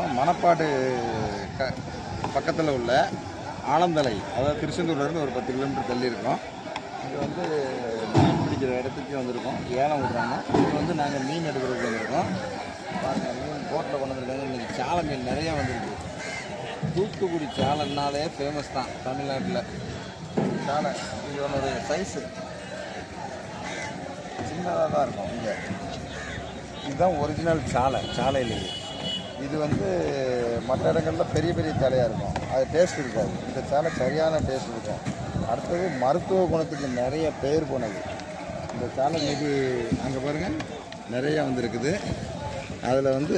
மணப்பாடு க பக்கத்தில் உள்ள ஆலந்தலை அதாவது திருச்செந்தூர்லேருந்து ஒரு பத்து கிலோமீட்டர் தள்ளி இருக்கோம். இங்கே வந்து மீன் பிடிக்கிற இடத்துக்கு வந்திருக்கோம். ஏலம் விடுறாங்க. இது வந்து நாங்கள் மீன் எடுக்கிறதுக்கு வந்திருக்கோம். பாருங்கள் மீன் போட்டில் கொண்டு வந்திருக்காங்க. இன்றைக்கி சாலை மீன் நிறையா வந்திருக்கு. தூத்துக்குடி சாலைன்னாலே ஃபேமஸ் தான் தமிழ்நாட்டில். சாலை இதனுடைய சைஸு சின்னதாக தான் இருக்கும் இங்கே. இதுதான் ஒரிஜினல் சாலை சாலையிலேயே. இது வந்து மற்ற இடங்களில் பெரிய பெரிய தலையாக இருக்கும். அது டேஸ்ட் இருக்காது. இந்த சேலை சரியான டேஸ்ட் இருக்கும். அடுத்தது மருத்துவ குணத்துக்கு நிறைய பேர் போனது. இந்த சேலை மீது அங்கே பாருங்கள் நிறையா வந்துருக்குது. அதில் வந்து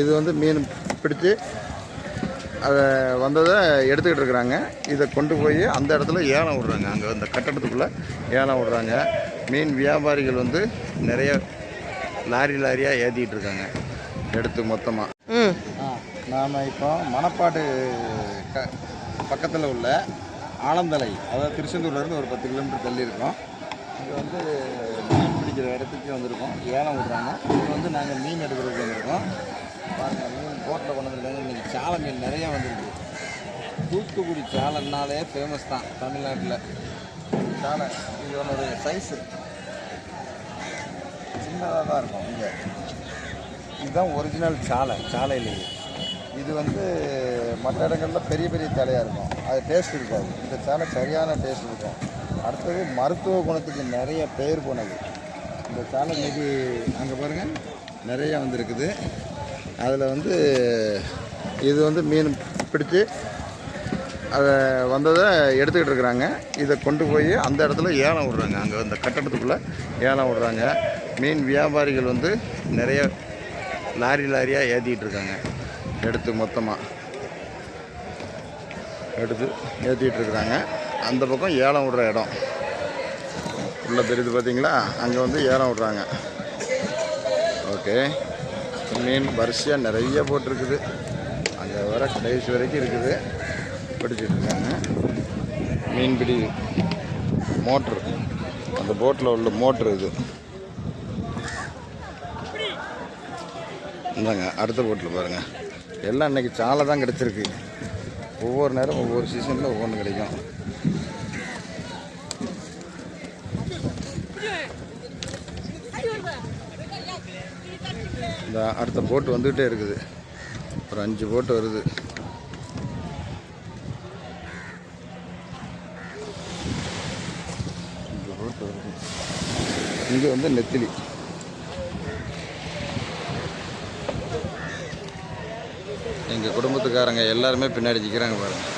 இது வந்து மீன் பிடிச்சி அதை வந்ததை எடுத்துக்கிட்டு இருக்கிறாங்க. இதை கொண்டு போய் அந்த இடத்துல ஏலம் விடுறாங்க. அங்கே அந்த கட்டடத்துக்குள்ளே ஏலம் விடுறாங்க. மீன் வியாபாரிகள் வந்து நிறைய லாரி லாரியாக ஏற்றிக்கிட்டு இருக்காங்க. எடுத்து மொத்தமாக நாம் இப்போ மணப்பாடு க பக்கத்தில் உள்ள ஆலந்தலை அதாவது திருச்செந்தூர்லேருந்து ஒரு பத்து கிலோமீட்டர் தள்ளி இருக்கோம். இங்கே வந்து மீன் பிடிக்கிற இடத்துக்கு வந்திருக்கோம். ஏலம் விடுறாங்க. இது வந்து நாங்கள் மீன் எடுக்கிறதுக்கு வந்திருக்கோம். பாருங்கள் மீன் போட்டில் கொண்டு வந்திருக்காங்க இன்றைக்கி சாலை மீன் நிறைய வந்திருக்கு. தூத்துக்குடி சாலைன்னாலே ஃபேமஸ் தான் தமிழ்நாட்டில். சாலை இதனுடைய சைஸு சின்னதாக தான் இருக்கும் இங்கே. இதுதான் ஒரிஜினல் சாலை சாலையிலேயே. இது வந்து மற்ற இடங்களில் பெரிய பெரிய தலையாக இருக்கும். அது டேஸ்ட் இருக்காது. இந்த சாலை சரியான டேஸ்ட் இருக்கும். அடுத்தது மருத்துவ குணத்துக்கு நிறைய பேர் போனது. இந்த சாலை மீது அங்கே பாருங்கள் நிறைய வந்துருக்குது. அதில் வந்து இது வந்து மீன் பிடிச்சி அதை வந்ததை எடுத்துக்கிட்டு இருக்கிறாங்க இதை கொண்டு போய் அந்த இடத்துல ஏலம் விடுறாங்க. அங்கே அந்த கட்டடத்துக்குள்ளே ஏலம் விடுறாங்க. மீன் வியாபாரிகள் வந்து நிறைய லாரி லாரியாக ஏற்றிக்கிட்டு இருக்காங்க எடுத்து மொத்தமாக எடுத்து ஏற்றிட்டு இருக்கிறாங்க அந்த பக்கம் ஏலம் விடுற இடம். உள்ள தெரியுது பார்த்தீங்களா அங்கே வந்து ஏலம் விடுறாங்க. ஓகே. மீன் வரிசையாக நிறைய போட்டிருக்குது. அங்கே வர கடைசி வரைக்கும் இருக்குது. பிடிச்சிட்டு இருக்காங்க. மீன்பிடி மோட்ரு. அந்த போட்டில் உள்ள மோட்ரு இது. இந்தாங்க அடுத்த போட்டில் பாருங்கள் எல்லாம் இன்றைக்கி சாலை தான் கிடச்சிருக்கு. ஒவ்வொரு நேரம் ஒவ்வொரு சீசனில் ஒவ்வொன்று கிடைக்கும். இந்த அடுத்த போட்டு வந்துகிட்டே இருக்குது. ஒரு அஞ்சு போட்டு வருது. அஞ்சு போட்டு வருது. இங்கே வந்து நெத்திலி. எங்கள் குடும்பத்துக்காரங்க எல்லாருமே பின்னாடி நிற்கிறாங்க பாருங்கள்